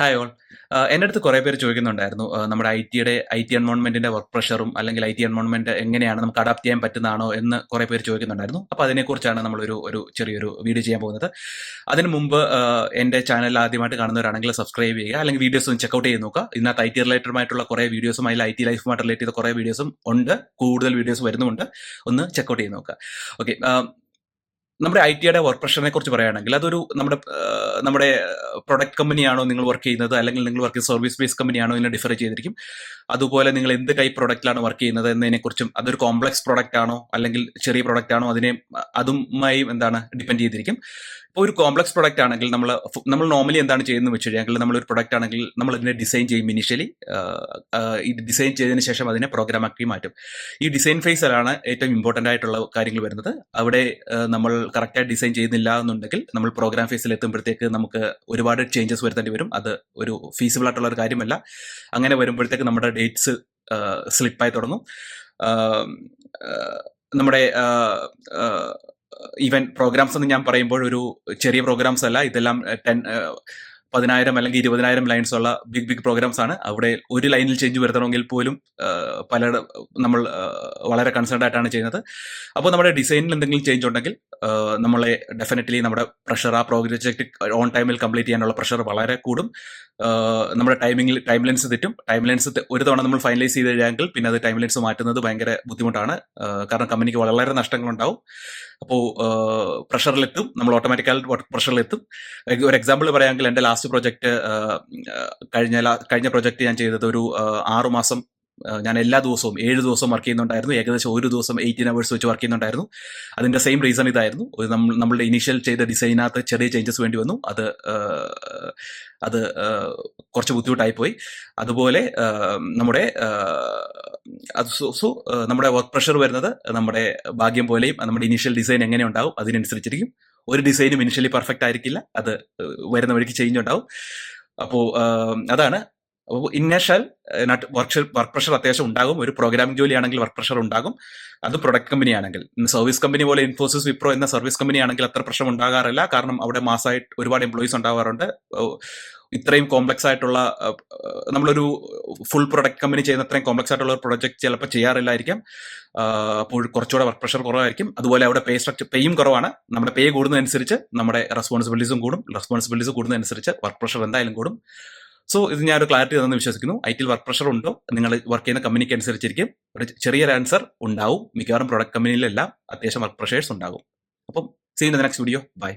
Hi all എന്റെ അടുത്ത് കുറേ പേര് ചോദിക്കുന്നുണ്ടായിരുന്നു. നമ്മുടെ ഐ ടിയുടെ ഐ ടി എൻവോൺമെന്റിന്റെ വർക്ക് പ്രഷറും അല്ലെങ്കിൽ ഐ ടി എൻവോൺമെന്റ് എങ്ങനെയാണ് നമുക്ക് അഡാപ്റ്റ് ചെയ്യാൻ പറ്റുന്നതാണോ എന്ന് കുറേ പേര് ചോദിക്കുന്നുണ്ടായിരുന്നു. അപ്പോൾ അതിനെക്കുറിച്ചാണ് നമ്മളൊരു ഒരു ചെറിയൊരു വീഡിയോ ചെയ്യാൻ പോകുന്നത്. അതിന് മുമ്പ് ആ, എന്റെ ചാനൽ ആദ്യമായിട്ട് കാണുന്നവരാണെങ്കിൽ സബ്സ്ക്രൈബ് ചെയ്യുക അല്ലെങ്കിൽ വീഡിയോസ് ഒന്ന് ചെക്കൗട്ട് ചെയ്ത് നോക്കുക. ഇന്നത്തെ ഐ ടി റിലേറ്റഡുമായിട്ടുള്ള കുറേ വീഡിയോസും അതിൽ ഐ ടി ലൈഫുമായിട്ട് റിലേറ്റ് ചെയ്ത കുറേ വീഡിയോസും ഉണ്ട്. കൂടുതൽ വീഡിയോസ് വരുന്നുമുണ്ട്. ഒന്ന് ചെക്കൗട്ട് ചെയ്ത് നോക്കുക. ഓക്കെ നമ്മുടെ ഐ ടിയുടെ വർക്ക് പ്രഷറിനെ കുറിച്ച് പറയുകയാണെങ്കിൽ അതൊരു നമ്മുടെ നമ്മുടെ പ്രൊഡക്റ്റ് കമ്പനിയാണോ നിങ്ങൾ വർക്ക് ചെയ്യുന്നത്? അല്ലെങ്കിൽ നിങ്ങൾ വർക്ക് സർവീസ് ബേസ് കമ്പനിയാണോ എന്ന് ഡിഫർ ചെയ്തിരിക്കും. അതുപോലെ നിങ്ങൾ എന്ത് കൈ പ്രൊഡക്റ്റിലാണ് വർക്ക് ചെയ്യുന്നത് എന്നതിനെക്കുറിച്ചും അതൊരു കോംപ്ലക്സ് പ്രൊഡക്റ്റ് ആണോ? അല്ലെങ്കിൽ ചെറിയ പ്രൊഡക്റ്റ് ആണോ? അതിനെ അതുമായി എന്താണ് ഡിപ്പെൻഡ് ചെയ്തിരിക്കും. ഇപ്പോൾ ഒരു കോംപ്ലക്സ് പ്രൊഡക്റ്റ് ആണെങ്കിൽ നമ്മൾ നമ്മൾ നോർമലി എന്താണ് ചെയ്യുന്നത് വെച്ച് കഴിഞ്ഞാൽ നമ്മളൊരു പ്രൊഡക്റ്റ് ആണെങ്കിൽ നമ്മൾ ഇതിനെ ഡിസൈൻ ചെയ്യും ഇനിഷ്യലി ഈ ഡിസൈൻ ചെയ്തതിന് ശേഷം അതിനെ പ്രോഗ്രാം ആക്കി മാറ്റും. ഈ ഡിസൈൻ ഫേസിലാണ് ഏറ്റവും ഇമ്പോർട്ടന്റ് ആയിട്ടുള്ള കാര്യങ്ങൾ വരുന്നത്. അവിടെ നമ്മൾ കറക്റ്റായിട്ട് ഡിസൈൻ ചെയ്യുന്നില്ല എന്നുണ്ടെങ്കിൽ നമ്മൾ പ്രോഗ്രാം ഫേസിൽ എത്തുമ്പോഴത്തേക്ക് നമുക്ക് ഒരുപാട് ചേഞ്ചസ് വരുത്തേണ്ടി വരും. അത് ഒരു ഫീസിബിൾ ആയിട്ടുള്ള ഒരു കാര്യമല്ല. അങ്ങനെ വരുമ്പോഴത്തേക്ക് നമ്മുടെ ഡേറ്റ്സ് സ്ലിപ്പായി തുടങ്ങും. നമ്മുടെ ഈവൻ പ്രോഗ്രാംസ് എന്ന് ഞാൻ പറയുമ്പോൾ ഒരു ചെറിയ പ്രോഗ്രാംസ് അല്ല. ഇതെല്ലാം ടെൻ പതിനായിരം അല്ലെങ്കിൽ ഇരുപതിനായിരം ലൈൻസ് ഉള്ള ബിഗ് ബിഗ് പ്രോഗ്രാംസ് ആണ്. അവിടെ ഒരു ലൈനിൽ ചേഞ്ച് വരുത്തണമെങ്കിൽ പോലും പല നമ്മൾ വളരെ കൺസേൺഡ് ആയിട്ടാണ് ചെയ്യുന്നത്. അപ്പോൾ നമ്മുടെ ഡിസൈനിൽ എന്തെങ്കിലും ചേഞ്ച് ഉണ്ടെങ്കിൽ നമ്മളെ ഡെഫിനറ്റ്ലി നമ്മുടെ പ്രഷർ ആ പ്രോജക്റ്റ് ഓൺ ടൈമിൽ കംപ്ലീറ്റ് ചെയ്യാനുള്ള പ്രഷർ വളരെ കൂടും. നമ്മുടെ ടൈമിംഗിൽ ടൈം ലെൻസ് തെറ്റും. ടൈം ലെൻസ് ഒരു തവണ നമ്മൾ ഫൈനലൈസ് ചെയ്ത് കഴിഞ്ഞെങ്കിൽ പിന്നെ അത് ടൈം ലെൻസ് മാറ്റുന്നത് ഭയങ്കര ബുദ്ധിമുട്ടാണ്. കാരണം കമ്പനിക്ക് വളരെ നഷ്ടങ്ങളുണ്ടാവും. അപ്പോൾ പ്രഷറിലെത്തും നമ്മൾ ഓട്ടോമാറ്റിക്കായിട്ട് പ്രഷറിലെത്തും ഒരു എക്സാമ്പിൾ പറയുകയാണെങ്കിൽ എന്റെ ലാസ്റ്റ് പ്രോജക്റ്റ് കഴിഞ്ഞ കഴിഞ്ഞ പ്രോജക്റ്റ് ഞാൻ ചെയ്തത് ഒരു ആറുമാസം ഞാൻ എല്ലാ ദിവസവും ഏഴ് ദിവസം വർക്ക് ചെയ്യുന്നുണ്ടായിരുന്നു. ഏകദേശം ഒരു ദിവസം എയ്റ്റീൻ അവേഴ്സ് വെച്ച് വർക്ക് ചെയ്യുന്നുണ്ടായിരുന്നു. അതിന്റെ സെയിം റീസൺ ഇതായിരുന്നു. നമ്മൾ നമ്മളുടെ ഇനീഷ്യൽ ചെയ്ത ഡിസൈനകത്ത് ചെറിയ ചേഞ്ചസ് വേണ്ടി വന്നു. അത് അത് കുറച്ച് ബുദ്ധിമുട്ടായി പോയി അതുപോലെ നമ്മുടെ അത് സോ, നമ്മുടെ വർക്ക് പ്രഷർ വരുന്നത് നമ്മുടെ ഭാഗ്യം പോലെയും നമ്മുടെ ഇനീഷ്യൽ ഡിസൈൻ എങ്ങനെ ഉണ്ടാവും അതിനനുസരിച്ചിരിക്കും. ഒരു ഡിസൈനും ഇനിഷ്യലി പെർഫെക്റ്റ് ആയിരിക്കില്ല. അത് വരുന്ന വഴിക്ക് ചേഞ്ച് ഉണ്ടാവും. അപ്പോൾ അതാണ് അപ്പോൾ ഇനേഷ്യൽ വർക്ക് വർക്ക് പ്രഷർ അത്യാവശ്യം ഉണ്ടാകും. ഒരു പ്രോഗ്രാമിംഗ് ജോലിയാണെങ്കിൽ വർക്ക് പ്രഷർ ഉണ്ടാകും. അത് പ്രൊഡക്റ്റ് കമ്പനി ആണെങ്കിൽ. സർവീസ് കമ്പനി പോലെ ഇൻഫോസിസ് വിപ്രോ എന്ന സർവീസ് കമ്പനി ആണെങ്കിൽ അത്ര പ്രശ്നം ഉണ്ടാകാറില്ല. കാരണം അവിടെ മാസമായിട്ട് ഒരുപാട് എംപ്ലോയീസ് ഉണ്ടാകാറുണ്ട്. ഇത്രയും കോംപ്ലക്സ് ആയിട്ടുള്ള നമ്മളൊരു ഫുൾ പ്രൊഡക്റ്റ് കമ്പനി ചെയ്യുന്ന അത്രയും കോംപ്ലക്സ് ആയിട്ടുള്ള ഒരു പ്രൊജക്ട് ചിലപ്പോൾ ചെയ്യാറില്ലായിരിക്കും. അപ്പോൾ കുറച്ചുകൂടെ വർക്ക് പ്രഷർ കുറവായിരിക്കും. അതുപോലെ അവിടെ പേ സ്ട്രക്ചർ പേയും കുറവാണ്. നമ്മുടെ പേ കൂടുന്നതനുസരിച്ച് നമ്മുടെ റെസ്പോൺസിബിലിറ്റീസും കൂടും. റെസ്പോൺസിബിലിറ്റീസ് കൂടുന്നതനുസരിച്ച് വർക്ക് പ്രഷർ എന്തായാലും കൂടും. സോ ഇത് ഒരു ക്ലാരിറ്റി തന്നെ വിശ്വസിക്കുന്നു. ഐ ടിയിൽ വർക്ക് പ്രഷർ ഉണ്ടോ? നിങ്ങൾ വർക്ക് ചെയ്യുന്ന കമ്പനിക്ക് അനുസരിച്ചിരിക്കും. ഒരു ചെറിയൊരു ആൻസർ ഉണ്ടാവും. മിക്കവാറും പ്രൊഡക്റ്റ് കമ്പനിയിലെല്ലാം അത്യാവശ്യം വർക്ക് പ്രഷേഴ്സ് ഉണ്ടാകും. അപ്പം see in the next video bye